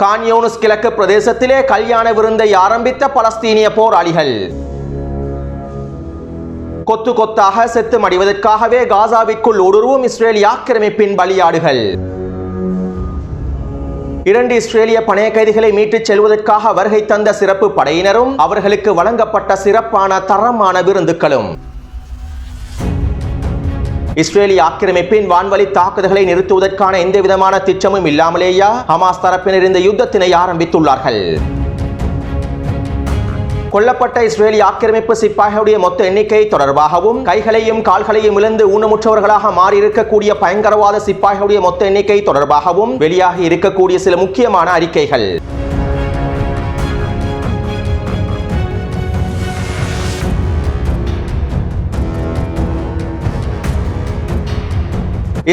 கான்யோனுஸ் கிழக்கு பிரதேசத்திலே கல்யாண விருந்தை ஆரம்பித்த பலஸ்தீனிய போராளிகள். கொத்து கொத்தாக செத்து மடிவதற்காகவே காசாவிற்குள் ஊடுருவும் இஸ்ரேலிய ஆக்கிரமிப்பின் பலியாடுகள். இரண்டு இஸ்ரேலிய பணைய கைதிகளை மீட்டுச் செல்வதற்காக வருகை தந்த சிறப்பு படையினரும் அவர்களுக்கு வழங்கப்பட்ட சிறப்பான தரமான விருந்துகளும். இஸ்ரேலிய ஆக்கிரமிப்பின் வான்வழி தாக்குதல்களை நிறுத்துவதற்கான எந்தவிதமான திட்டமும் இல்லாமலேயா? ஹமாஸ் தரப்பினர் இந்த யுத்தத்தினை ஆரம்பித்துள்ளார்கள். கொல்லப்பட்ட இஸ்ரேலிய ஆக்கிரமிப்பு சிப்பாய்களுடைய மொத்த எண்ணிக்கை தொடர்பாகவும் கைகளையும் கால்களையும் இழந்து ஊனமுற்றவர்களாக மாறி இருக்கக்கூடிய பயங்கரவாத சிப்பாய்களுடைய மொத்த எண்ணிக்கை தொடர்பாகவும் வெளியாகி இருக்கக்கூடிய சில முக்கியமான அறிக்கைகள்.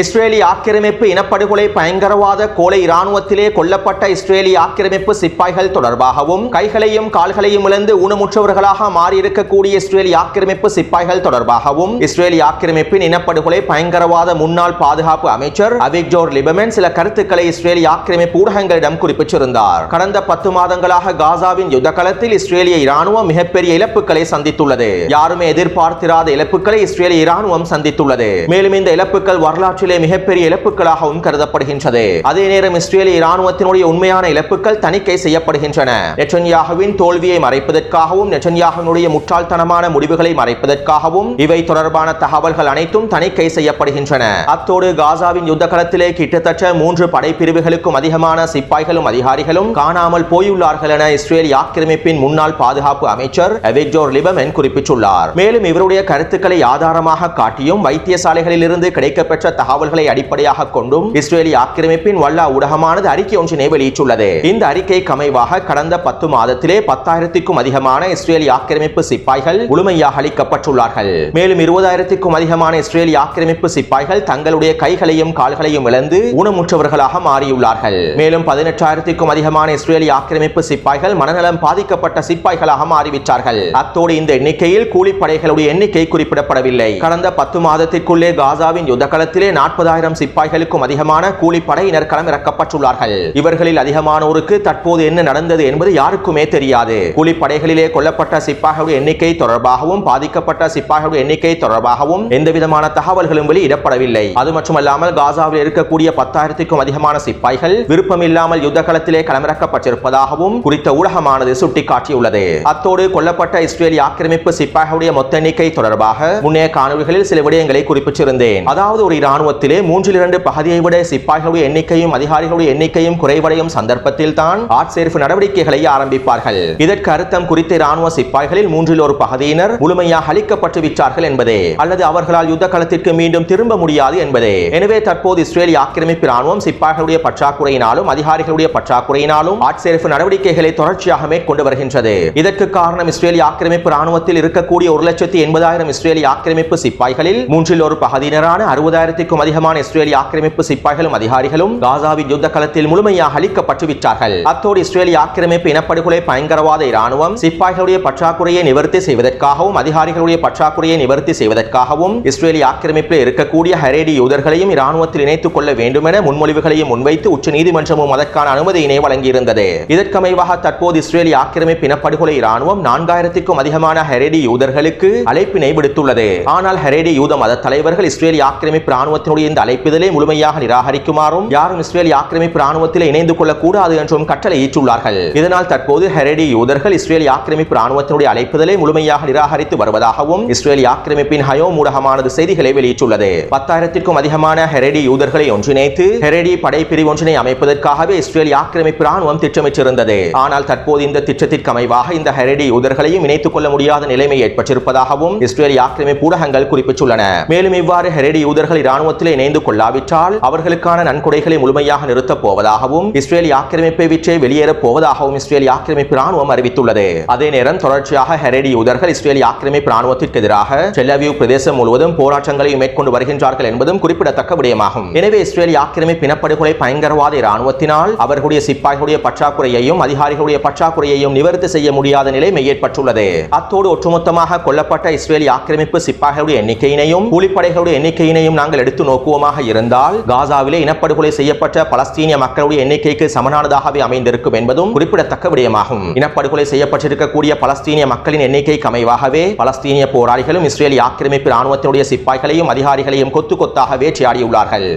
இஸ்ரேலிய ஆக்கிரமிப்பு இனப்படுகொலை பயங்கரவாத கோலை இராணுவத்திலே கொல்லப்பட்ட இஸ்ரேலிய ஆக்கிரமிப்பு சிப்பாய்கள் தொடர்பாகவும் கைகளையும் கால்களையும் இழந்து ஊனமுற்றவர்களாக மாறியிருக்கக்கூடிய இஸ்ரேலிய ஆக்கிரமிப்பு சிப்பாய்கள் தொடர்பாகவும் இஸ்ரேலிய ஆக்கிரமிப்பின் இனப்படுகொலை பயங்கரவாத முன்னாள் பாதுகாப்பு அமைச்சர் அவிக்டோர் லிபமென் சில கருத்துக்களை இஸ்ரேலிய ஆக்கிரமிப்பு ஊடகங்களிடம் குறிப்பிட்டிருந்தார். கடந்த பத்து மாதங்களாக காசாவின் யுத்த களத்தில் இஸ்ரேலிய இராணுவம் மிகப்பெரிய இழப்புகளை சந்தித்துள்ளது. யாருமே எதிர்பார்த்திராத இழப்புகளை இஸ்ரேலிய இராணுவம் சந்தித்துள்ளது. மேலும் இந்த இழப்புகள் வரலாற்று வரலாற்றிலே மிகப்பெரிய இழப்புகளாகவும் கருதப்படுகின்றது. அதே நேரம் இஸ்ரேலிய இராணுவத்தினுடைய உண்மையான இழப்புகள் தணிக்கை செய்யப்படுகின்றன. நெச்சன்யாகுவின் தோல்வியை மறைப்பதற்காகவும் நெச்சன்யாகுவினுடைய முட்டாள்தனமான முடிவுகளை மறைப்பதற்காகவும் இவை தொடர்பான தகவல்கள் அனைத்தும் தணிக்கை செய்யப்படுகின்றன. அத்தோடு காசாவின் யுத்த களத்திலே கிட்டத்தட்ட மூன்று படைப்பிரிவுகளுக்கும் அதிகமான சிப்பாய்களும் அதிகாரிகளும் காணாமல் போயுள்ளார்கள் என இஸ்ரேலி ஆக்கிரமிப்பின் முன்னாள் பாதுகாப்பு அமைச்சர் எவிக்டோர் லிபமென் குறிப்பிட்டுள்ளார். மேலும் இவருடைய கருத்துக்களை ஆதாரமாக காட்டியும் வைத்தியசாலைகளில் இருந்து கிடைக்கப்பெற்ற தகவல் தகவல்களை அடிப்படையாக கொண்டும் இஸ்ரேலிய ஆக்கிரமிப்பின் வல்லா ஊடகமானது அறிக்கை ஒன்றினை வெளியிட்டுள்ளது. இந்த அறிக்கை கமைவாக கடந்த பத்து மாதத்திலே பத்தாயிரத்திற்கும் அதிகமான இஸ்ரேலிய ஆக்கிரமிப்பு சிப்பாய்கள் முழுமையாக அளிக்கப்பட்டுள்ளார்கள் மேலும் இருபதாயிரத்திற்கும் அதிகமான இஸ்ரேலிய ஆக்கிரமிப்பு சிப்பாய்கள் தங்களுடைய கைகளையும் கால்களையும் இழந்து ஊனமுற்றவர்களாக மாறியுள்ளார்கள். மேலும் பதினெட்டாயிரத்திற்கும் அதிகமான இஸ்ரேலிய ஆக்கிரமிப்பு சிப்பாய்கள் மனநலம் பாதிக்கப்பட்ட சிப்பாய்களாக மாறிவிட்டார்கள். அத்தோடு இந்த எண்ணிக்கையில் கூலிப்படைகளுடைய எண்ணிக்கை குறிப்பிடப்படவில்லை. கடந்த பத்து மாதத்திற்குள்ளே காசாவின் யுத்த களத்திலே நாற்பதாயிரம் சிப்பாய்களுக்கும் அதிகமான கூலிப்படையினர் களமிறக்கப்பட்டுள்ளார்கள். இவர்களில் அதிகமானோருக்கு தற்போது என்ன நடந்தது என்பது யாருக்குமே தெரியாது. கூலிப்படைகளிலே கொல்லப்பட்ட சிப்பாய்களுடைய எண்ணிக்கை தொடர்பாகவும் பாதிக்கப்பட்ட சிப்பாய்களுடைய எண்ணிக்கை தொடர்பாகவும் எந்த விதமான தகவல்களும் வெளியிடப்படவில்லை. அது மட்டுமல்லாமல் காசாவில் இருக்கக்கூடிய பத்தாயிரத்திற்கும் அதிகமான சிப்பாய்கள் விருப்பமில்லாமல் யுத்த களத்திலே களமிறக்கப்பட்டிருப்பதாகவும் குறித்த ஊடகமானது சுட்டிக்காட்டியுள்ளது. அத்தோடு கொல்லப்பட்ட இஸ்ரேலிய ஆக்கிரமிப்பு சிப்பாய்களுடைய மொத்த எண்ணிக்கை தொடர்பாக முன்னே காணொலிகளில் சில விடயங்களை குறிப்பிட்டிருந்தேன். அதாவது ஒரு இராணுவத்திலே மூன்றில் இரண்டு பகுதியை விட சிப்பாய்களுடைய எண்ணிக்கையும் அதிகாரிகளுடைய எண்ணிக்கையும் குறைவடையும் சந்தர்ப்பத்தில் தான் ஆட்சேர்ப்பு நடவடிக்கைகளை ஆரம்பிப்பார்கள். இதற்கு அர்த்தம் குறித்த இராணுவ சிப்பாய்களில் மூன்றில் ஒரு பகுதியினர் முழுமையாக அளிக்கப்பட்டு விட்டார்கள் என்பதே அல்லது அவர்களால் யுத்த களத்திற்கு மீண்டும் திரும்ப முடியாது என்பதே. எனவே தற்போது இஸ்ரேலிய ஆக்கிரமிப்பு இராணுவம் சிப்பாய்களுடைய பற்றாக்குறையினாலும் அதிகாரிகளுடைய பற்றாக்குறையினாலும் ஆட்சேர்ப்பு நடவடிக்கைகளை தொடர்ச்சியாக மேற்கொண்டு வருகின்றது. இதற்கு காரணம் இஸ்ரேலிய ஆக்கிரமிப்பு ராணுவத்தில் இருக்கக்கூடிய ஒரு லட்சத்தி எண்பதாயிரம் இஸ்ரேலிய ஆக்கிரமிப்பு சிப்பாய்களில் மூன்றில் ஒரு பகுதியினரான அறுபதாயிரத்திற்கும் அதிகமான இஸ்ரேலிய ஆக்கிரமிப்பு சிப்பாய்களும் அதிகாரிகளும் காசாவின் யுத்த களத்தில் முழுமையாக அளிக்கப்பட்டு விட்டார்கள். அத்தோடு இஸ்ரேலிய ஆக்கிரமிப்பு இனப்படுகொலை பயங்கரவாத இராணுவம் சிப்பாய்களுடைய பற்றாக்குறையை நிவர்த்தி செய்வதற்காகவும் அதிகாரிகளுடைய பற்றாக்குறையை நிவர்த்தி செய்வதற்காகவும் இஸ்ரேலிய ஆக்கிரமிப்பில் இருக்கக்கூடிய ஹரேடி யூதர்களையும் இராணுவத்தில் இணைத்துக் கொள்ள வேண்டும் என முன்மொழிவுகளையும் முன்வைத்து உச்ச நீதிமன்றமும் அதற்கான அனுமதியினை வழங்கியிருந்தது. இதற்கமைவாக தற்போது இஸ்ரேலிய ஆக்கிரமிப்பு இனப்படுகொலை இராணுவம் நான்காயிரத்திற்கும் அதிகமான ஹரேடி யூதர்களுக்கு அழைப்பினை விடுத்துள்ளது. ஆனால் ஹரேடி யூத மத தலைவர்கள் இஸ்ரேலிய ஆக்கிரமிப்பு இராணுவ ராணுவத்தினுடைய இந்த அழைப்பிதழை முழுமையாக நிராகரிக்குமாறும் யாரும் இஸ்ரேல் ஆக்கிரமிப்பு ராணுவத்தில் இணைந்து கொள்ளக்கூடாது என்றும் கட்டளையிட்டுள்ளார்கள் இதனால் தற்போது ஹெரடி யூதர்கள் இஸ்ரேல் ஆக்கிரமிப்பு ராணுவத்தினுடைய அழைப்புதலை முழுமையாக நிராகரித்து வருவதாகவும் இஸ்ரேல் ஆக்கிரமிப்பின் ஹயோ ஊடகமானது செய்திகளை வெளியிட்டுள்ளது. பத்தாயிரத்திற்கும் அதிகமான ஹெரடி யூதர்களை ஒன்றிணைத்து ஹெரடி படைப்பிரிவு ஒன்றினை அமைப்பதற்காகவே இஸ்ரேல் ஆக்கிரமிப்பு ராணுவம் திட்டமிட்டிருந்தது. ஆனால் தற்போது இந்த திட்டத்திற்கு அமைவாக இந்த ஹெரடி யூதர்களையும் இணைத்துக் கொள்ள முடியாத நிலைமை ஏற்பட்டிருப்பதாகவும் இஸ்ரேல் ஆக்கிரமிப்பு ஊடகங்கள் குறிப்பிட்டுள்ளன. மேலும் இவ்வாறு ஹெரடி யூதர்கள் இராணுவத்தில் இணைந்து கொள்ளாவிட்டால் அவர்களுக்கான நன்கொடைகளை முழுமையாக நிறுத்தப் போவதாகவும் இஸ்ரேல் ஆக்கிரமிப்பை விற்றே வெளியேறப் போவதாகவும் இஸ்ரேல் ஆக்கிரமிப்பு ராணுவம் அறிவித்துள்ளது. அதே நேரம் தொடர்ச்சியாக ஹெரடி யூதர்கள் இஸ்ரேல் ஆக்கிரமிப்பு ராணுவத்திற்கு எதிராக செல்லவியூ பிரதேசம் முழுவதும் போராட்டங்களை மேற்கொண்டு வருகின்றார்கள் என்பதும் குறிப்பிடத்தக்க விடயமாகும். எனவே இஸ்ரேல் ஆக்கிரமிப்பு இனப்படுகொலை பயங்கரவாத இராணுவத்தினால் அவர்களுடைய சிப்பாய்களுடைய பற்றாக்குறையையும் அதிகாரிகளுடைய பற்றாக்குறையையும் நிவர்த்தி செய்ய முடியாத நிலைமை ஏற்பட்டுள்ளது. அத்தோடு ஒட்டுமொத்தமாக கொல்லப்பட்ட இஸ்ரேலி ஆக்கிரமிப்பு சிப்பாய்களுடைய எண்ணிக்கையினையும் கூலிப்படைகளுடைய எண்ணிக்கையினையும் நாங்கள் எடுத்து உற்று நோக்குவமாக இருந்தால் காசாவிலே இனப்படுகொலை செய்யப்பட்ட பலஸ்தீனிய மக்களுடைய எண்ணிக்கைக்கு சமனானதாகவே அமைந்திருக்கும் என்பதும் குறிப்பிடத்தக்க விடயமாகும். இனப்படுகொலை செய்யப்பட்டிருக்கக்கூடிய பலஸ்தீனிய மக்களின் எண்ணிக்கைக்கு அமைவாகவே பலஸ்தீனிய போராளிகளும் இஸ்ரேலி ஆக்கிரமிப்பு ராணுவத்தினுடைய சிப்பாய்களையும் அதிகாரிகளையும் கொத்து கொத்தாக வேட்டையாடியுள்ளார்கள்.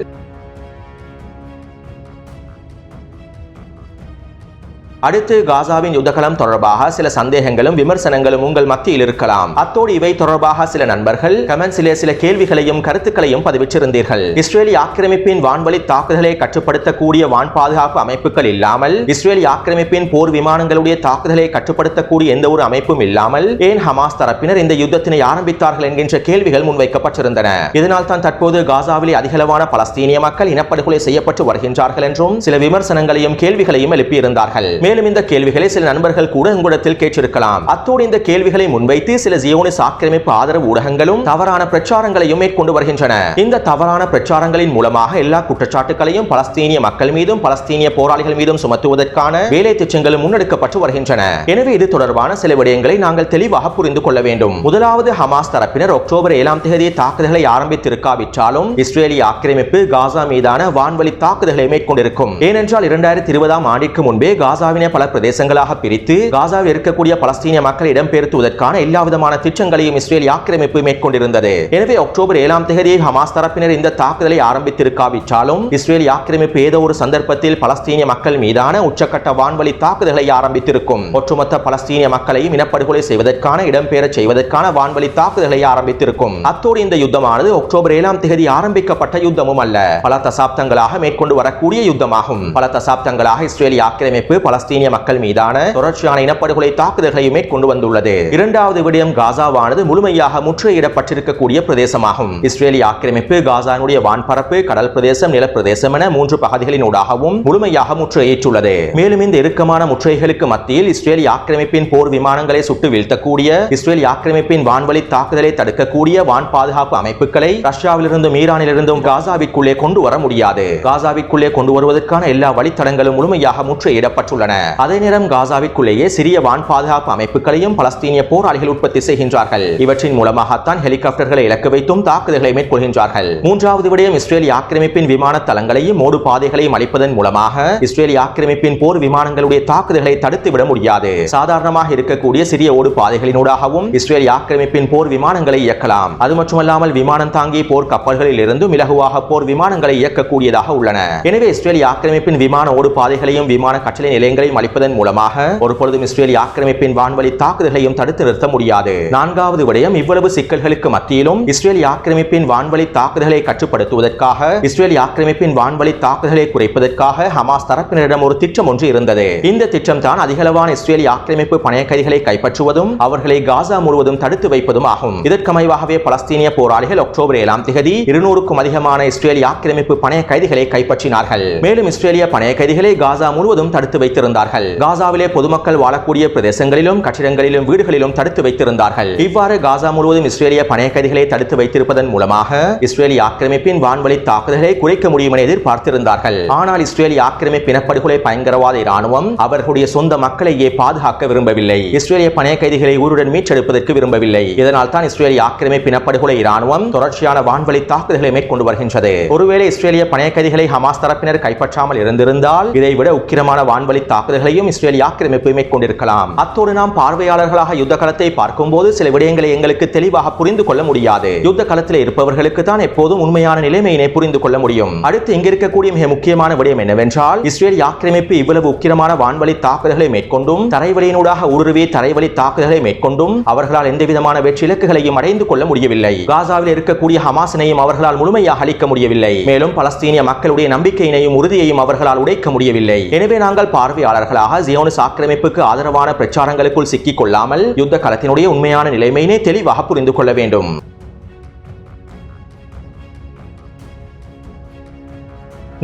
அடுத்து காசாவின் யுத்தகலம் தொடர்பாக சில சந்தேகங்களும் விமர்சனங்களும் உங்கள் மத்தியில் இருக்கலாம். அத்தோடு இவை தொடர்பாக சில நண்பர்கள் கமெண்ட்ஸிலே சில கேள்விகளையும் கருத்துக்களையும் பதிவிட்டிருந்தீர்கள். இஸ்ரேலி ஆக்கிரமிப்பின் வான்வழி தாக்குதலை கட்டுப்படுத்தக்கூடிய வான் பாதுகாப்பு அமைப்புகள் இல்லாமல் இஸ்ரேலி ஆக்கிரமிப்பின் போர் விமானங்களுடைய தாக்குதலை கட்டுப்படுத்தக்கூடிய எந்த ஒரு அமைப்பும் இல்லாமல் ஏன் ஹமாஸ் தரப்பினர் இந்த யுத்தத்தினை ஆரம்பித்தார்கள் என்கின்ற கேள்விகள் முன்வைக்கப்பட்டிருந்தன. இதனால் தான் தற்போது காசாவிலே அதிகளவான பலஸ்தீனிய மக்கள் இனப்படுகொலை செய்யப்பட்டு வருகின்றார்கள் என்றும் சில விமர்சனங்களையும் கேள்விகளையும் எழுப்பியிருந்தார்கள். மேலும் மேலும் இந்த கேள்விகளை சில நண்பர்கள் கூட உங்களிடத்தில் கேட்டிருக்கலாம். அத்தோடு இந்த கேள்விகளை முன்வைத்து சில ஜியோனிஸ் ஆக்கிரமிப்பு ஆதரவு ஊடகங்களும் தவறான பிரச்சாரங்களையும் மேற்கொண்டு வருகின்றன. இந்த தவறான பிரச்சாரங்களின் மூலமாக எல்லா குற்றச்சாட்டுகளையும் பலஸ்தீனிய மக்கள் மீதும் பலஸ்தீனிய போராளிகள் மீதும் சுமத்துவதற்கான வேலை திட்டங்களும் முன்னெடுக்கப்பட்டு வருகின்றன. எனவே இது தொடர்பான சில விடயங்களை நாங்கள் தெளிவாக புரிந்து கொள்ள வேண்டும். முதலாவது ஹமாஸ் தரப்பினர் அக்டோபர் ஏழாம் தேதி தாக்குதல்களை ஆரம்பித்திருக்காவிட்டாலும் இஸ்ரேலிய ஆக்கிரமிப்பு காசா மீதான வான்வழி தாக்குதல்களை மேற்கொண்டிருக்கும். ஏனென்றால் இரண்டாயிரத்தி இருபதாம் ஆண்டிற்கு முன்பே காசாவினை பல பிரதேசங்களாக பிரித்து காசாவில் இருக்கக்கூடிய பலஸ்தீனிய மக்களை இடம்பெயர்த்துவதற்கான எல்லா விதமான திட்டங்களையும் இஸ்ரேல் ஆக்கிரமிப்பு மேற்கொண்டிருந்தது. எனவே அக்டோபர் ஏழாம் தேதி ஹமாஸ் தரப்பினர் இந்த தாக்குதலை ஆரம்பித்திருக்காவிட்டாலும் இஸ்ரேல் ஆக்கிரமிப்பு ஏதோ ஒரு சந்தர்ப்பத்தில் பலஸ்தீனிய மக்கள் மீதான உச்சக்கட்ட வான்வழி தாக்குதல்களை ஆரம்பித்திருக்கும். ஒட்டுமொத்த பலஸ்தீனிய மக்களையும் இனப்படுகொலை செய்வதற்கான இடம்பெயரச் செய்வதற்கான வான்வழி தாக்குதல்களை ஆரம்பித்திருக்கும். அத்தோடு இந்த யுத்தமானது அக்டோபர் ஏழாம் தேதி ஆரம்பிக்கப்பட்ட யுத்தமும் அல்ல. பல தசாப்தங்களாக மேற்கொண்டு வரக்கூடிய யுத்தமாகும். பல தசாப்தங்களாக இஸ்ரேலிய ஆக்கிரமிப்பு பலஸ்தீனிய மக்கள் மீதான தொடர்ச்சியான இனப்படுகொலை தாக்குதல்களை மேற்கொண்டு வந்துள்ளது. இரண்டாவது விடயம் காசாவானது முழுமையாக முற்றுகையிடப்பட்டிருக்கக்கூடிய பிரதேசமாகும். இஸ்ரேலிய ஆக்கிரமிப்பு காசானுடைய வான்பரப்பு கடல் பிரதேசம் நிலப்பிரதேசம் என மூன்று பகுதிகளினூடாகவும் முழுமையாக முற்றுகையிட்டுள்ளது மேலும் இந்த இறுக்கமான முற்றுகைகளுக்கு மத்தியில் இஸ்ரேலிய ஆக்கிரமிப்பின் போர் விமானங்களை சுட்டு வீழ்த்தக்கூடிய இஸ்ரேலிய ஆக்கிரமிப்பின் வான்வழி தாக்குதலை தடுக்கக்கூடிய வான் பாதுகாப்பு அமைப்புகளை ரஷ்யாவிலிருந்தும் ஈரானிலிருந்தும் காசாவிற்குள்ளே கொண்டு வர முடியாது. காசாவிற்குள்ளே கொண்டு வருவதற்கான எல்லா வழித்தடங்களும் முழுமையாக முற்றுகையிடப்பட்டுள்ளன. அதே நேரம் காசாவிற்குள்ளேயே சிறிய வான் பாதுகாப்பு அமைப்புகளையும் பலஸ்தீனிய போராளிகள் உற்பத்தி செய்கின்றார்கள். இவற்றின் மூலமாகத்தான் ஹெலிகாப்டர்களை இலக்கு வைத்தும் தாக்குதல்களை மேற்கொள்கின்றார்கள். மூன்றாவது விடயம் இஸ்ரேலிய ஆக்கிரமிப்பின் விமான தளங்களையும் மோடு பாதைகளையும் அளிப்பதன் மூலமாக இஸ்ரேலிய ஆக்கிரமிப்பின் போர் விமானங்களுடைய தாக்குதல்களை தடுத்து விட முடியாது. சாதாரணமாக இருக்கக்கூடிய சிறிய ஓடு பாதைகளினூடாகவும் இஸ்ரேலிய ஆக்கிரமிப்பின் போர் விமானங்களை இயக்கலாம். அது மட்டுமல்லாமல் விமானம் தாங்கி போர் கப்பல்களில் இருந்தும் இலகுவாக போர் விமானங்களை இயக்கக்கூடியதாக உள்ளன. எனவே இஸ்ரேலிய ஆக்கிரமிப்பின் விமான ஓடு பாதைகளையும் விமான நிலையங்களை நிலையங்களையும் அளிப்பதன் மூலமாக ஒருபொழுதும் இஸ்ரேலிய ஆக்கிரமிப்பின் வான்வழி தாக்குதல்களையும் தடுத்து நிறுத்த முடியாது. நான்காவது விடயம் இவ்வளவு சிக்கல்களுக்கு மத்தியிலும் இஸ்ரேலிய ஆக்கிரமிப்பின் வான்வழி தாக்குதல்களை கட்டுப்படுத்துவதற்காக இஸ்ரேலிய ஆக்கிரமிப்பின் வான்வழி தாக்குதல்களை குறைப்பதற்காக ஹமாஸ் தரப்பினரிடம் ஒரு திட்டம் ஒன்று இருந்தது. இந்த திட்டம் தான் அதிகளவான இஸ்ரேலிய ஆக்கிரமிப்பு பணைய கைதிகளை கைப்பற்றுவதும் அவர்களை காசா முழுவதும் தடுத்து வைப்பதும் ஆகும். இதற்கமைவாகவே பலஸ்தீனிய போராளிகள் அக்டோபர் ஏழாம் திகதி இருநூறுக்கும் அதிகமான இஸ்ரேலிய ஆக்கிரமிப்பு பணைய கைதிகளை கைப்பற்றினார்கள். மேலும் இஸ்ரேலிய பணைய கைதிகளை காசா முழுவதும் தடுத்து வைத்திருந்தார்கள் காசாவிலே பொதுமக்கள் வாழக்கூடிய பிரதேசங்களிலும் கட்டிடங்களிலும் வீடுகளிலும் தடுத்து வைத்திருந்தார்கள். இவ்வாறு காசா முழுவதும் இஸ்ரேலிய பணைய கைதிகளை தடுத்து வைத்திருப்பதன் மூலமாக இஸ்ரேலிய ஆக்கிரமிப்பின் வான்வழி தாக்குதல்களை குறைக்க முடியும் என எதிர்பார்த்திருந்தார்கள். ஆனால் இஸ்ரேலிய ஆக்கிரமிப்பு இனப்படுகொலை பயங்கரவாத இராணுவம் அவர்களுடைய சொந்த மக்களையே பாதுகாக்க விரும்பவில்லை. இஸ்ரேலிய பணைய கைதிகளை ஊருடன் மீட்டெடுப்பதற்கு விரும்பவில்லை. இதனால் தான் இஸ்ரேலிய ஆக்கிரமிப்பு இனப்படுகொலை இராணுவம் தொடர்ச்சியான வான்வழி தாக்குதல்களை மேற்கொண்டு வருகின்றது. ஒருவேளை இஸ்ரேலிய பணைய கைதிகளை ஹமாஸ் தரப்பினர் கைப்பற்றாமல் இருந்திருந்தால் இதைவிட உக்கிரமான வான்வழி தாக்குதல்களையும் இஸ்ரேல் ஆக்கிரமிப்பு மேற்கொண்டிருக்கலாம் அத்தோடு நாம் பார்வையாளர்களாக யுத்த களத்தை பார்க்கும்போது சில விடயங்களை எங்களுக்கு தெளிவாக புரிந்து கொள்ள முடியாது. யுத்த களத்தில் இருப்பவர்களுக்கு தான் எப்போதும் உண்மையான நிலைமையினை புரிந்து கொள்ள முடியும். அடுத்து இங்க இருக்கக்கூடிய மிக முக்கியமான விடயம் என்னவென்றால் இஸ்ரேல் ஆக்கிரமிப்பு இவ்வளவு உக்கிரமான வான்வழி தாக்குதல்களை மேற்கொண்டும் தரைவழியினூடாக ஊடுருவி தரைவழி தாக்குதல்களை மேற்கொண்டும் அவர்களால் எந்த விதமான வெற்றி இலக்குகளையும் அடைந்து கொள்ள முடியவில்லை. காசாவில் இருக்கக்கூடிய ஹமாசினையும் அவர்களால் முழுமையாக அளிக்க முடியவில்லை. மேலும் பலஸ்தீனிய மக்களுடைய நம்பிக்கையினையும் உறுதியையும் அவர்களால் உடைக்க முடியவில்லை. எனவே நாங்கள் பார்வையாளர் பார்வையாளர்களாக ஜியோனிஸ் ஆக்கிரமிப்புக்கு ஆதரவான பிரச்சாரங்களுக்குள் சிக்கிக் கொள்ளாமல் யுத்த களத்தினுடைய உண்மையான நிலைமையினை தெளிவாக புரிந்து கொள்ள வேண்டும்.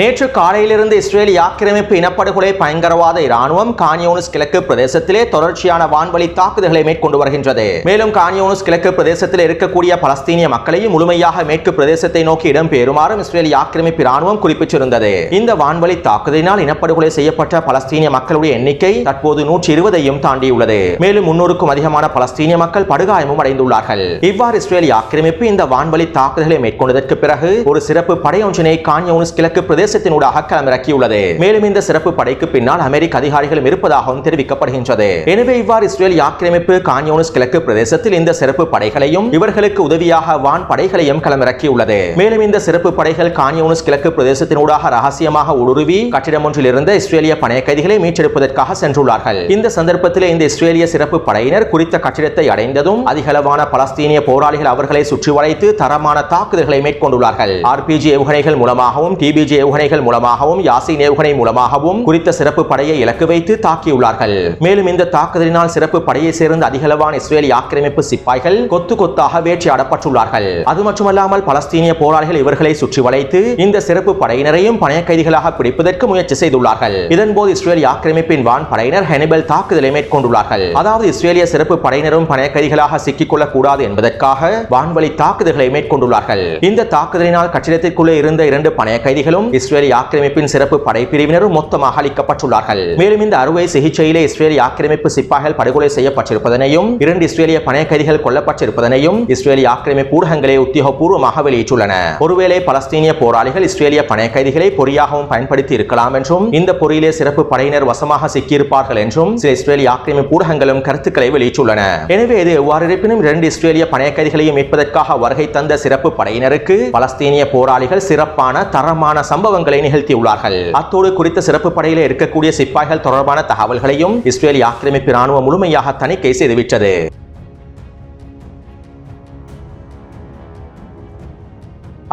நேற்று காலையிலிருந்து இஸ்ரேலி ஆக்கிரமிப்பு இனப்படுகொலை பயங்கரவாத இராணுவம் கானியோனுஸ் கிழக்கு பிரதேசத்திலே தொடர்ச்சியான வான்வழி தாக்குதல்களை மேற்கொண்டு வருகின்றது. மேலும் கானியோனுஸ் கிழக்கு பிரதேசத்தில் இருக்கக்கூடிய பலஸ்தீனிய மக்களையும் முழுமையாக மேற்கு பிரதேசத்தை நோக்கி இடம்பெறுமாறும் இஸ்ரேல் ஆக்கிரமிப்பு இராணுவம் குறிப்பிட்டிருந்தது. இந்த வான்வழி தாக்குதலினால் இனப்படுகொலை செய்யப்பட்ட பலஸ்தீனிய மக்களுடைய எண்ணிக்கை தற்போது நூற்றி இருபதையும் தாண்டியுள்ளது. மேலும் முன்னூறுக்கும் அதிகமான பலஸ்தீனிய மக்கள் படுகாயமும் அடைந்துள்ளார்கள். இவ்வாறு இஸ்ரேல் ஆக்கிரமிப்பு இந்த வான்வழி தாக்குதலை மேற்கொண்டதற்கு பிறகு ஒரு சிறப்பு படையொன்றினை கான்யோனிஸ் கிழக்கு பிரதேசத்தினூடாக களமிறக்கியுள்ளது மேலும் இந்த சிறப்பு படைக்கு பின்னால் அமெரிக்க அதிகாரிகளும் இருப்பதாகவும் தெரிவிக்கப்படுகின்றது. எனவே இவ்வாறு இஸ்ரேல் ஆக்கிரமிப்பு கான்யோனிஸ் கிழக்கு பிரதேசத்தில் இந்த சிறப்பு படைகளையும் இவர்களுக்கு உதவியாக வான் படைகளையும் களமிறக்கியுள்ளது மேலும் இந்த சிறப்பு படைகள் கான்யோனிஸ் கிழக்கு பிரதேசத்தினூடாக ரகசியமாக ஊடுருவி கட்டிடம் ஒன்றில் இருந்த இஸ்ரேலிய பணைய கைதிகளை மீட்டெடுப்பதற்காக சென்றுள்ளார்கள். இந்த சந்தர்ப்பத்தில் இந்த இஸ்ரேலிய சிறப்பு படையினர் குறித்த கட்டிடத்தை அடைந்ததும் அதிகளவான பலஸ்தீனிய போராளிகள் அவர்களை சுற்றி வளைத்து தரமான தாக்குதல்களை மேற்கொண்டுள்ளார்கள். ஆர்பிஜி ஏவுகணைகள் மூலமாகவும் டிபிஜி ஏவுகணைகள் மூலமாகவும் யாசின் ஏவுகணை மூலமாகவும் குறித்த சிறப்பு படையை இலக்கு வைத்து தாக்கியுள்ளார்கள். மேலும் இந்த தாக்குதலினால் சிறப்பு படையை சேர்ந்த அதிகளவான இஸ்ரேலி ஆக்கிரமிப்பு சிப்பாய்கள் கொத்து கொத்தாக வேட்டையாடப்பட்டுள்ளார்கள் அது மட்டுமல்லாமல் பலஸ்தீனிய போராளிகள் இவர்களை சுற்றி வளைத்து இந்த சிறப்பு படையினரையும் பணைய கைதிகளாக பிடிப்பதற்கு முயற்சி செய்துள்ளார்கள். இதன்போது இஸ்ரேலிய ஆக்கிரமிப்பின் வான் படையினர் ஹெனிபல் தாக்குதலை மேற்கொண்டுள்ளார்கள். அதாவது இஸ்ரேலிய சிறப்பு படையினரும் பணைய கைதிகளாக சிக்கிக்கொள்ளக் கூடாது என்பதற்காக வான்வழி தாக்குதல்களை மேற்கொண்டுள்ளார்கள். இந்த தாக்குதலினால் கட்டிடத்திற்குள்ளே இருந்த இரண்டு பணைய கைதிகளும் இஸ்ரேலி ஆக்கிரமிப்பின் சிறப்பு படைப்பிரிவினரும் மொத்தமாக அளிக்கப்பட்டுள்ளார்கள் மேலும் இந்த அறுவை சிகிச்சையிலே இஸ்ரேலி ஆக்கிரமிப்பு சிப்பாய்கள் படுகொலை செய்யப்பட்டிருப்பதனையும் இரண்டு இஸ்ரேலிய பணைய கைதிகள் கொல்லப்பட்டிருப்பதனையும் இஸ்ரேலி ஆக்கிரமிப்பு ஊடகங்களே உத்தியோகபூர்வமாக வெளியிட்டுள்ளன. ஒருவேளை பலஸ்தீனிய போராளிகள் இஸ்ரேலிய பணைய கைதிகளை பொறியாகவும் பயன்படுத்தி இருக்கலாம் என்றும் இந்த பொறியிலே சிறப்பு படையினர் வசமாக சிக்கியிருப்பார்கள் என்றும் சில இஸ்ரேலிய ஆக்கிரமிப்பு ஊடகங்களும் கருத்துக்களை வெளியிட்டுள்ளன. எனவே இது எவ்வாறு இருப்பினும் இரண்டு இஸ்ரேலிய பணைய கைதிகளையும் மீட்பதற்காக வருகை தந்த சிறப்பு படையினருக்கு பலஸ்தீனிய போராளிகள் சிறப்பான தரமான சம்பவங்களை நிகழ்த்தியுள்ளார்கள். அத்தோடு குறித்த சிறப்பு படையில இருக்கக்கூடிய சிப்பாய்கள் தொடர்பான தகவல்களையும் இஸ்ரேல் ஆக்கிரமிப்பு ராணுவம் முழுமையாக தணிக்கை செய்துவிட்டது.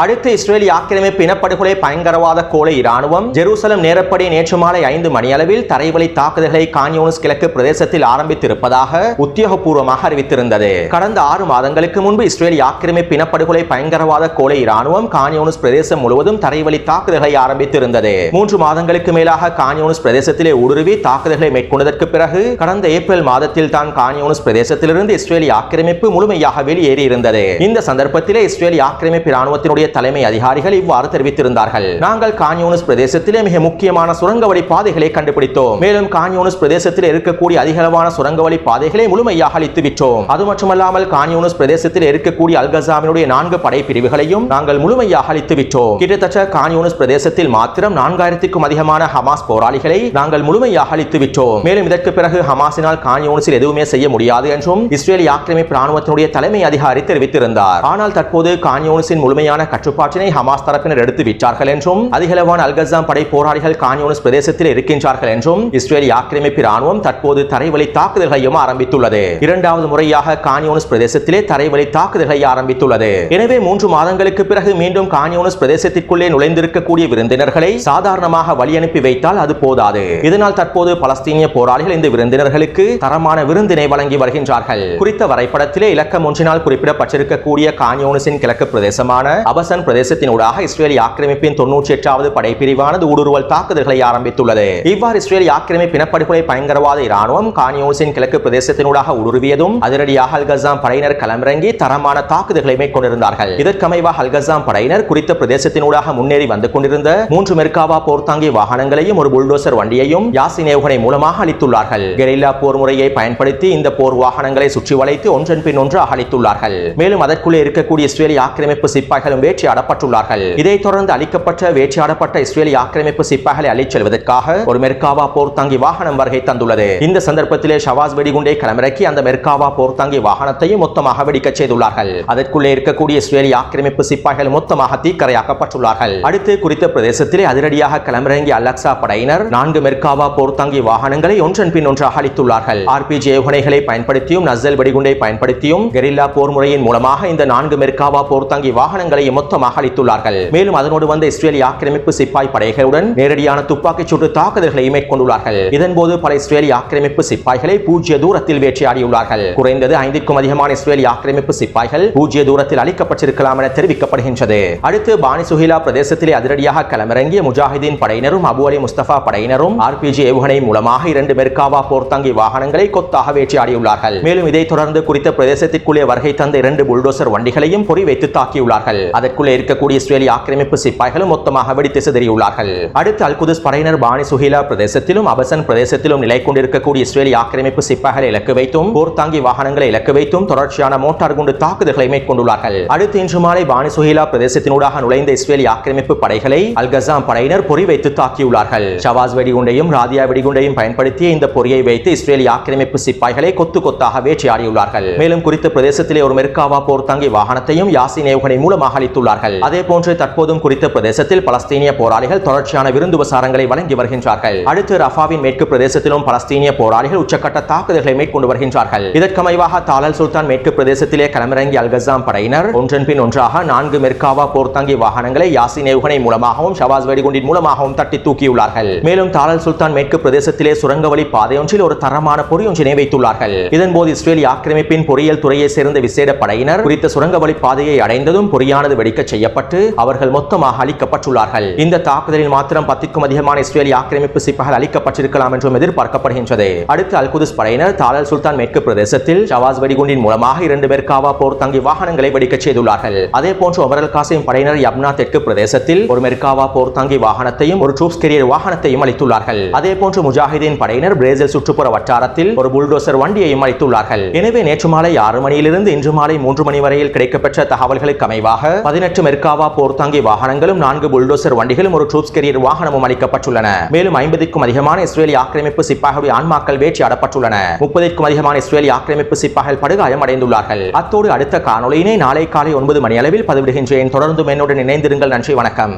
அடுத்து இஸ்ரேலி ஆக்கிரமிப்பு இனப்படுகொலை பயங்கரவாத கோலை இராணுவம். ஜெருசலம் நேரப்படி நேற்று மாலை ஐந்து மணியளவில் தரைவழி தாக்குதல்களை கான்யோனிஸ் கிழக்கு பிரதேசத்தில் ஆரம்பித்திருப்பதாக உத்தியோகபூர்வமாக அறிவித்திருந்தது. கடந்த ஆறு மாதங்களுக்கு முன்பு இஸ்ரேலி ஆக்கிரமிப்பு இனப்படுகொலை பயங்கரவாத கோலை இராணுவம் கான்யோனிஸ் பிரதேசம் முழுவதும் தரைவழி தாக்குதல்களை ஆரம்பித்திருந்தது. மூன்று மாதங்களுக்கு மேலாக கான்யோனிஸ் பிரதேசத்திலே ஊடுருவி தாக்குதல்களை மேற்கொண்டதற்கு பிறகு கடந்த ஏப்ரல் மாதத்தில் தான் கான்யோனிஸ் பிரதேசத்திலிருந்து இஸ்ரேலி ஆக்கிரமிப்பு முழுமையாக வெளியேறி இருந்தது இந்த சந்தர்ப்பத்திலே இஸ்ரேலி ஆக்கிரமிப்பு இராணுவத்தினுடைய தலைமை அதிகாரிகள் இவ்வாறு தெரிவித்திருந்தார்கள். நாங்கள் கான்யூனிஸ் பிரதேசத்திலே மிக முக்கியமான சுரங்க வழி பாதைகளை கண்டுபிடித்தோம். மேலும் கான்யூனிஸ் பிரதேசத்தில் இருக்கக்கூடிய அதிகளவான சுரங்க வழி பாதைகளை முழுமையாக அழித்து விட்டோம். அது மட்டுமல்லாமல் கான்யூனிஸ் பிரதேசத்தில் இருக்கக்கூடிய அல்கசாமினுடைய நான்கு படை பிரிவுகளையும் நாங்கள் முழுமையாக அழித்து விட்டோம். கிட்டத்தட்ட கான்யூனிஸ் பிரதேசத்தில் மாத்திரம் நான்காயிரத்திற்கும் அதிகமான ஹமாஸ் போராளிகளை நாங்கள் முழுமையாக அழித்து விட்டோம். மேலும் இதற்கு பிறகு ஹமாஸினால் கான்யூனிஸில் எதுவுமே செய்ய முடியாது என்றும் இஸ்ரேலி ஆக்கிரமிப்பு ராணுவத்தினுடைய தலைமை அதிகாரி தெரிவித்திருந்தார். ஆனால் தற்போது கான்யூனிஸின் முழுமையான கட்டுப்பாட்டினை ஹமாஸ் தரப்பினர் எடுத்து விட்டார்கள் என்றும் அதிகளவான அல்கசாம் படை போராளிகள் கான்யூனிஸ் பிரதேசத்தில் இருக்கின்றார்கள் என்றும் இஸ்ரேல் ஆக்கிரமிப்பு ராணுவம் தற்போது தரைவழி தாக்குதல்களையும் ஆரம்பித்துள்ளது. இரண்டாவது முறையாக கான்யூனிஸ் பிரதேசத்திலே தரைவழி தாக்குதல்களை ஆரம்பித்துள்ளது. எனவே மூன்று மாதங்களுக்கு பிறகு மீண்டும் கான்யூனிஸ் பிரதேசத்திற்குள்ளே நுழைந்திருக்கக்கூடிய விருந்தினர்களை சாதாரணமாக வழி அனுப்பி வைத்தால் அது போதாது. இதனால் தற்போது பலஸ்தீனிய போராளிகள் இந்த விருந்தினர்களுக்கு தரமான விருந்தினை வழங்கி வருகின்றார்கள். குறித்த வரைபடத்திலே இலக்கம் ஒன்றினால் குறிப்பிடப்பட்டிருக்கக்கூடிய கான்யூனிஸின் கிழக்கு பிரதேசமான அபசன் பிரதேசத்தினூடாக இஸ்ரேலி ஆக்கிரமிப்பின் தொன்னூற்றி எட்டாவது படைப்பிரிவானது ஊடுருவல் தாக்குதல்களை ஆரம்பித்துள்ளது. இவ்வாறு இஸ்ரேலி ஆக்கிரமிப்பு இனப்படுகொலை பயங்கரவாத இராணுவம் கானியோசின் கிழக்கு பிரதேசத்தினூடாக ஊடுருவியதும் அதிரடியாக அல்கசாம் படையினர் களமிறங்கி தரமான தாக்குதல்களை மேற்கொண்டிருந்தார்கள். இதற்கமைவாக அல்கசாம் படையினர் குறித்த பிரதேசத்தினூடாக முன்னேறி வந்து கொண்டிருந்த மூன்று மெர்காவா போர்த்தாங்கி வாகனங்களையும் ஒரு புல்டோசர் வண்டியையும் யாசின் ஏவுகணை மூலமாக அளித்துள்ளார்கள் கெரில்லா போர் முறையை பயன்படுத்தி இந்த போர் வாகனங்களை சுற்றி வளைத்து ஒன்றன் பின் ஒன்று அகழித்துள்ளார்கள் மேலும் அதற்குள்ளே இருக்கக்கூடிய இஸ்ரேலி ஆக்கிரமிப்பு சிப்பாய்களும் வேட்டையாடப்பட்டுள்ளார்கள். இதைத் தொடர்ந்து அளிக்கப்பட்ட வேட்டையாடப்பட்ட இஸ்ரேலி ஆக்கிரமிப்பு சிப்பாய்களை அழைச் செல்வதற்காக ஒரு மெர்காவா போர்த்தாங்கி வாகனம் வருகை தந்துள்ளது. இந்த சந்தர்ப்பத்திலே ஷவாஸ் வெடிகுண்டை களமிறக்கி அந்த மெர்காவா போர்த்தாங்கி வாகனத்தையும் மொத்தமாக வெடிக்கச் செய்துள்ளார்கள். அதற்குள்ளே இருக்கக்கூடிய இஸ்ரேலி ஆக்கிரமிப்பு சிப்பாய்கள் மொத்தமாக தீக்கரையாக்கப்பட்டுள்ளார்கள். அடுத்து குறித்த பிரதேசத்திலே அதிரடியாக களமிறங்கிய அலக்சா படையினர் நான்கு மெர்காவா போர்த்தாங்கி வாகனங்களை ஒன்றன் பின் ஒன்றாக அளித்துள்ளார்கள் ஆர்பிஜி ஏவுகணைகளை பயன்படுத்தியும் நசல் வெடிகுண்டை பயன்படுத்தியும் கெரில்லா போர் முறையின் மூலமாக இந்த நான்கு மெர்காவா போர்த்தாங்கி வாகனங்களையும் மொத்தமாக அளித்துள்ளார்கள். மேலும் அதனோடு வந்த இஸ்ரேலிய ஆக்கிரமிப்பு சிப்பாய் படைகளுடன் நேரடியான துப்பாக்கிச் சூட்டு தாக்குதல்களை மேற்கொண்டுள்ளார்கள். இதன்போது பல இஸ்ரேலிய ஆக்கிரமிப்பு சிப்பாய்களை பூஜ்ய தூரத்தில் வேட்டையாடியுள்ளார்கள். குறைந்தது ஐந்திற்கும் அதிகமான இஸ்ரேலிய ஆக்கிரமிப்பு சிப்பாய்கள் பூஜ்ய தூரத்தில் அளிக்கப்பட்டிருக்கலாம் என தெரிவிக்கப்படுகின்றது. அடுத்து பானி சுஹிலா பிரதேசத்திலே அதிரடியாக களமிறங்கிய முஜாஹிதீன் படையினரும் அபு அலி முஸ்தபா படையினரும் ஆர்பிஜி ஏவுகணை மூலமாக இரண்டு மெர்காவா போர்த்தாங்கி வாகனங்களை கொத்தாக வேட்டையாடியுள்ளார்கள். மேலும் இதைத் தொடர்ந்து குறித்த பிரதேசத்திற்குள்ளே வருகை தந்த இரண்டு புல்டோசர் வண்டிகளையும் பொறி வைத்து தாக்கியுள்ளார்கள் அதற்குள்ளே இருக்கக்கூடிய இஸ்ரேலிய ஆக்கிரமிப்பு சிப்பாய்களும் மொத்தமாக வெடித்து சிதறியுள்ளார்கள். அடுத்து அல்குதுஸ் படையினர் பானி சுஹிலா பிரதேசத்திலும் அபசன் பிரதேசத்திலும் நிலை கொண்டிருக்கக்கூடிய இஸ்ரேலிய ஆக்கிரமிப்பு சிப்பாய்களை இலக்கு வைத்தும் போர்த்தாங்கி வாகனங்களை இலக்கு வைத்தும் தொடர்ச்சியான மோட்டார் குண்டு தாக்குதல்களை மேற்கொண்டுள்ளார்கள். அடுத்து இன்று மாலை பானி சுஹிலா பிரதேசத்தினூடாக நுழைந்த இஸ்ரேலிய ஆக்கிரமிப்பு படைகளை அல்கசாம் படையினர் பொறி வைத்து தாக்கியுள்ளார்கள். ஷவாஸ் வெடிகுண்டையும் ராதியா வெடிகுண்டையும் பயன்படுத்திய இந்த பொறியை வைத்து இஸ்ரேலிய ஆக்கிரமிப்பு சிப்பாய்களை கொத்து கொத்தாக வேட்டையாடியுள்ளார்கள். மேலும் குறித்த பிரதேசத்திலே ஒரு மெர்காவா போர்த்தாங்கி வாகனத்தையும் யாசின் ஏவுகணை மூலமாக அளித்து அதே போன்று தற்போதும் குறித்த பிரதேசத்தில் பலஸ்தீனிய போராளிகள் தொடர்ச்சியான விருந்து உபசாரங்களை வழங்கி வருகின்றார்கள். அடுத்து ரஃபாவின் மேற்கு பிரதேசத்திலும் பலஸ்தீனிய போராளிகள் உச்சக்கட்ட தாக்குதல்களை மேற்கொண்டு வருகின்றார்கள். இதற்கமைவாக தாலல் சுல்தான் மேற்கு பிரதேசத்திலே களமிறங்கிய அல்கசாம் படையினர். ஒன்றன் பின் ஒன்றாக நான்கு மெர்காவா போர்த்தாங்கி வாகனங்களை யாசின் ஏவுகணை மூலமாகவும் ஷவாஸ் வெடிகுண்டின் மூலமாகவும் தட்டி தூக்கியுள்ளார்கள். மேலும் தாலல் சுல்தான் மேற்கு பிரதேசத்திலே சுரங்க வழி பாதையொன்றில் ஒரு தரமான பொறியொன்றினை வைத்துள்ளார்கள். இதன்போது இஸ்ரேலிய ஆக்கிரமிப்பின் பொறியியல் துறையை சேர்ந்த விசேட படையினர் குறித்த சுரங்க வழி பாதையை அடைந்ததும் பொறியானது வெடிக்க செய்யப்பட்டு அவர்கள் மொத்தமாக அளிக்கப்பட்டுள்ளார்கள் இந்த தாக்குதலில் மாத்திரம் பத்திற்கும் அதிகமான இஸ்ரேலிய ஆக்கிரமிப்பு சிப்பாய்கள் அளிக்கப்பட்டிருக்கலாம் என்றும் எதிர்பார்க்கப்படுகின்றது. அடுத்து அல்குதுஸ் படையினர் தாலல் சுல்தான் மேற்கு பிரதேசத்தில் ஷவாஸ் வெடிகுண்டின் மூலமாக இரண்டு பேர் காவா போர் தங்கி வாகனங்களை வெடிக்க செய்துள்ளார்கள். அதே போன்று ஒமரல் காசிம் படையினர் யப்னா தெற்கு பிரதேசத்தில் ஒரு மெர்காவா போர் தங்கி வாகனத்தையும் ஒரு ட்ரூப்ஸ் கெரியர் வாகனத்தையும் அளித்துள்ளார்கள். அதே போன்று முஜாஹிதீன் படையினர் பிரேசில் சுற்றுப்புற வட்டாரத்தில் ஒரு புல்டோசர் வண்டியையும் அளித்துள்ளார்கள். எனவே நேற்று மாலை ஆறு மணியிலிருந்து இன்று மாலை மூன்று மணி வரையில் கிடைக்கப்பெற்ற தகவல்களுக்கு அமைவாக பதினெட்டு மெர்காவா போர்த்தாங்கி வாகனங்களும் நான்கு புல்டோசர் வண்டிகளும் ஒரு ட்ரூப்ஸ் கெரியர் வாகனமும் அளிக்கப்பட்டுள்ளன மேலும் ஐம்பதுக்கும் அதிகமான இஸ்ரேலிய ஆக்கிரமிப்பு சிப்பாய்களுடைய ஆன்மாக்கள் வேட்டையாடப்பட்டுள்ளன முப்பதிற்கும் அதிகமான இஸ்ரேலிய ஆக்கிரமிப்பு சிப்பாய்கள் படுகாயம் அடைந்துள்ளார்கள். அத்தோடு அடுத்த காணொலியினை நாளை காலை ஒன்பது மணி அளவில் பதிவிடுகின்றேன். தொடர்ந்து என்னுடன் இணைந்திருங்கள். நன்றி வணக்கம்.